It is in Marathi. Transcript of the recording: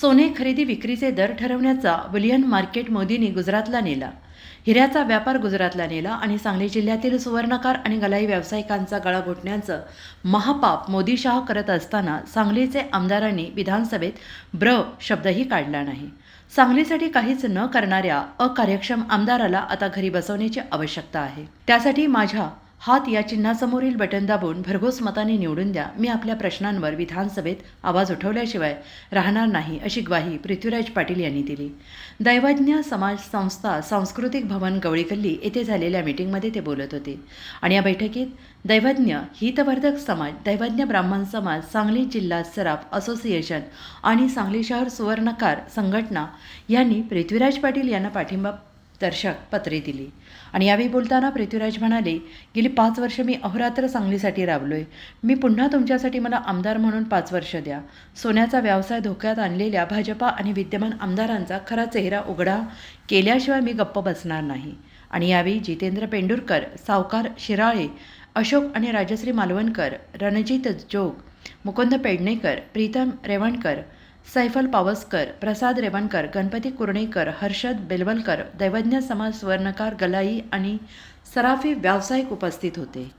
सोने खरेदी विक्रीचे दर ठरवण्याचा बुलियन मार्केट मोदींनी गुजरातला नेला. हिऱ्याचा व्यापार गुजरातला नेला आणि सांगली जिल्ह्यातील सुवर्णकार आणि गलाई व्यावसायिकांचा गळा घोटण्याचं महापाप मोदी शाह करत असताना सांगलीचे आमदारांनी विधानसभेत ब्र शब्दही काढला नाही. सांगलीसाठी काहीच न करणाऱ्या अकार्यक्षम आमदाराला आता घरी बसवण्याची आवश्यकता आहे. त्यासाठी माझ्या हात या चिन्हासमोरील बटन दाबून भरघोस मताने निवडून द्या. मी आपल्या प्रश्नांवर विधानसभेत आवाज उठवल्याशिवाय राहणार नाही अशी ग्वाही पृथ्वीराज पाटील यांनी दिली. दैवज्ञ समाज संस्था सांस्कृतिक भवन गवळीकल्ली येथे झालेल्या मीटिंगमध्ये ते बोलत होते. आणि या बैठकीत दैवज्ञ हितवर्धक समाज दैवज्ञ ब्राह्मण समाज सांगली जिल्हा सराफ असोसिएशन आणि सांगली शहर सुवर्णकार संघटना यांनी पृथ्वीराज पाटील यांना पाठिंबा दर्शक पत्रे दिली. आणि यावेळी बोलताना पृथ्वीराज म्हणाले गेली पाच वर्ष मी अहोरात्र सांगलीसाठी राबलोय. मी पुन्हा तुमच्यासाठी मला आमदार म्हणून पाच वर्ष द्या. सोन्याचा व्यवसाय धोक्यात आणलेल्या भाजपा आणि विद्यमान आमदारांचा खरा चेहरा उघडा केल्याशिवाय मी गप्प बसणार नाही. आणि यावेळी जितेंद्र पेंडुरकर सावकार शिराळे अशोक आणि राजश्री मालवणकर रणजित जोग मुकुंद पेडणेकर प्रीतम रेवणकर सैफल पावसकर प्रसाद रेवणकर गणपती कुर्णेकर हर्षद बेलवलकर दैवज्ञ समाज स्वर्णकार गलाई आणि सराफी व्यावसायिक उपस्थित होते.